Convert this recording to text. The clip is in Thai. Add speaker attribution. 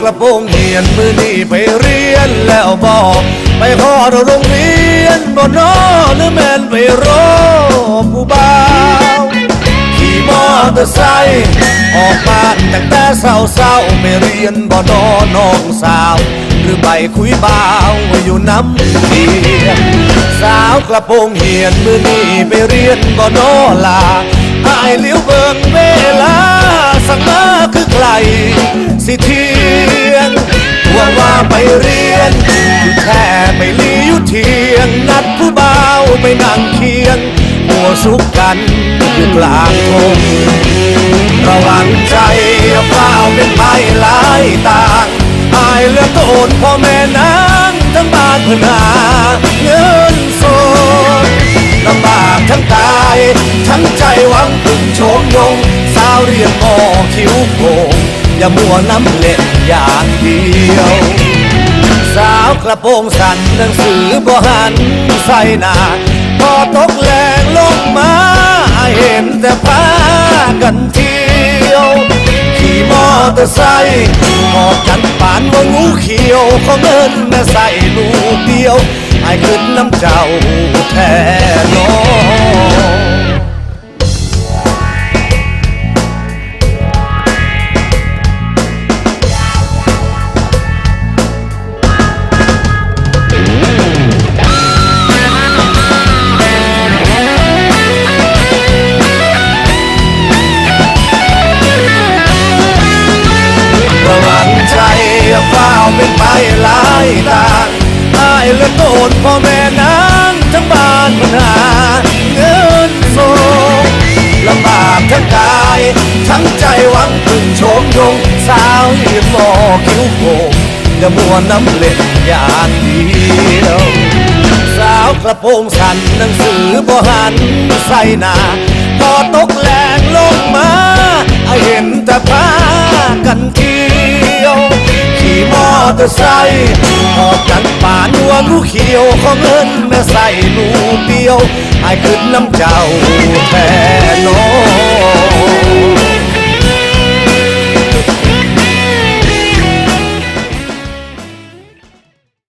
Speaker 1: กระโปรงเหียนมือนี่ไปเรียนแล้วบอก ไปขอโรงเรียนบ่นอหรือแม่นไปรอผู้บ่าวขี่มอเตอร์ไซค์ออกบ้านตั้งแต่เช้าเช้าๆไม่เรียนบ่นอน้องสาว หรือไปคุยบ่าวอยู่น้ำเทียสาวกระโปรงเหียนมือนี่ไปเรียนบ่นอลาอายเลี้ยวเบิ่งเวลาสังมาคือใครสิที ไปเรียนอยู่แค่ไปลีอยู่เทียง นัดผู้เบาไปนั่งเคียงหัวสุกกันอยู่กลางทงระวังใจเฝ้าเป็นไปหลายต่างอายเลือโตนพ่อแม่นางทั้งบ้านพนาเงินสดลำบากทั้งกาย ทั้งใจหวังพึ่งโชมยง สาวเรียนออคิ้วโกง อย่ามัวน้ำเล็ดอย่างเดียว สาวกระโปรงสั้นหนังสือบ่หันใส่หน้าพอตกแรงลงมาเห็นแต่พากันเที่ยว ขี่มอเตอร์ไซค์หอบกันปานว่างูเขียวเขาเงินแม่ใส่ลูกเดียวไอ้ขึ้นน้ำเจ้าแทน ไปหลายต่างอายเหลือโตนพ่อแม่นางทั้งบ้านปัญหาเงินโซลำบากทั้งกาย ทั้งใจหวังพึ่งโชมยงสาวยืนมอคิ้วโกงอย่ามัวน้ำเล็ดอย่างเดียว สาวกระโปรงสั้นหนังสือบ่หันใส่หน้าพอตกแรงลงมา ตอร์ไซค์หอบกันป่านัวลูกเขียวของเงินแม่ใส่ลูกเดียวไอ้ขึ้นน้ำเจ้าแท้นอ